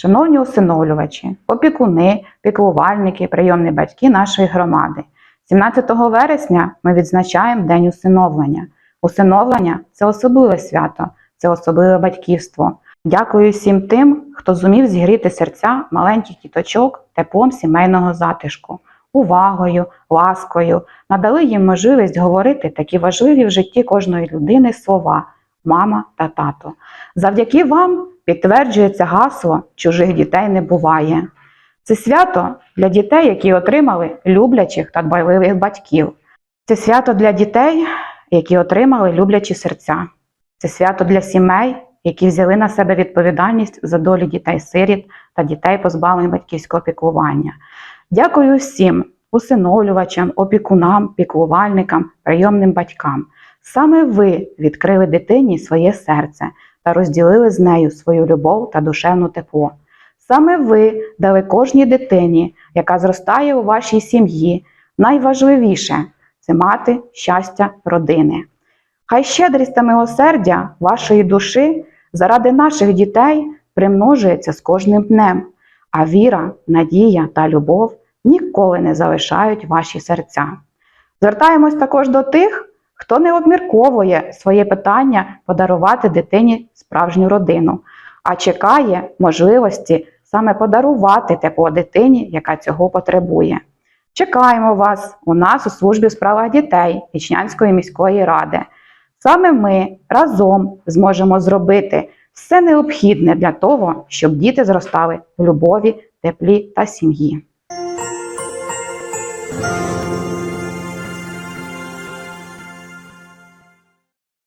Шановні усиновлювачі, опікуни, піклувальники, прийомні батьки нашої громади. 17 вересня ми відзначаємо День усиновлення. Усиновлення це особливе свято, це особливе батьківство. Дякую всім тим, хто зумів зігріти серця маленьких діточок теплом сімейного затишку, увагою, ласкою, надали їм можливість говорити такі важливі в житті кожної людини слова мама та тато. Завдяки вам підтверджується гасло чужих дітей не буває. Це свято для дітей, які отримали люблячих та дбайливих батьків. Це свято для дітей, які отримали люблячі серця. Це свято для сімей, які взяли на себе відповідальність за долі дітей-сиріт та дітей, позбавлених батьківського піклування. Дякую всім усиновлювачам, опікунам, піклувальникам, прийомним батькам. Саме ви відкрили дитині своє серце розділили з нею свою любов та душевну тепло. Саме ви дали кожній дитині, яка зростає у вашій сім'ї, найважливіше це мати щастя родини. Хай щедрість та милосердя вашої душі заради наших дітей примножується з кожним днем, а віра, надія та любов ніколи не залишають ваші серця. Звертаємось також до тих, хто не обмірковує своє питання подарувати дитині справжню родину, а чекає можливості саме подарувати тепло дитині, яка цього потребує. Чекаємо вас у нас у службі у справах дітей Ічнянської міської ради. Саме ми разом зможемо зробити все необхідне для того, щоб діти зростали в любові, теплі та сім'ї.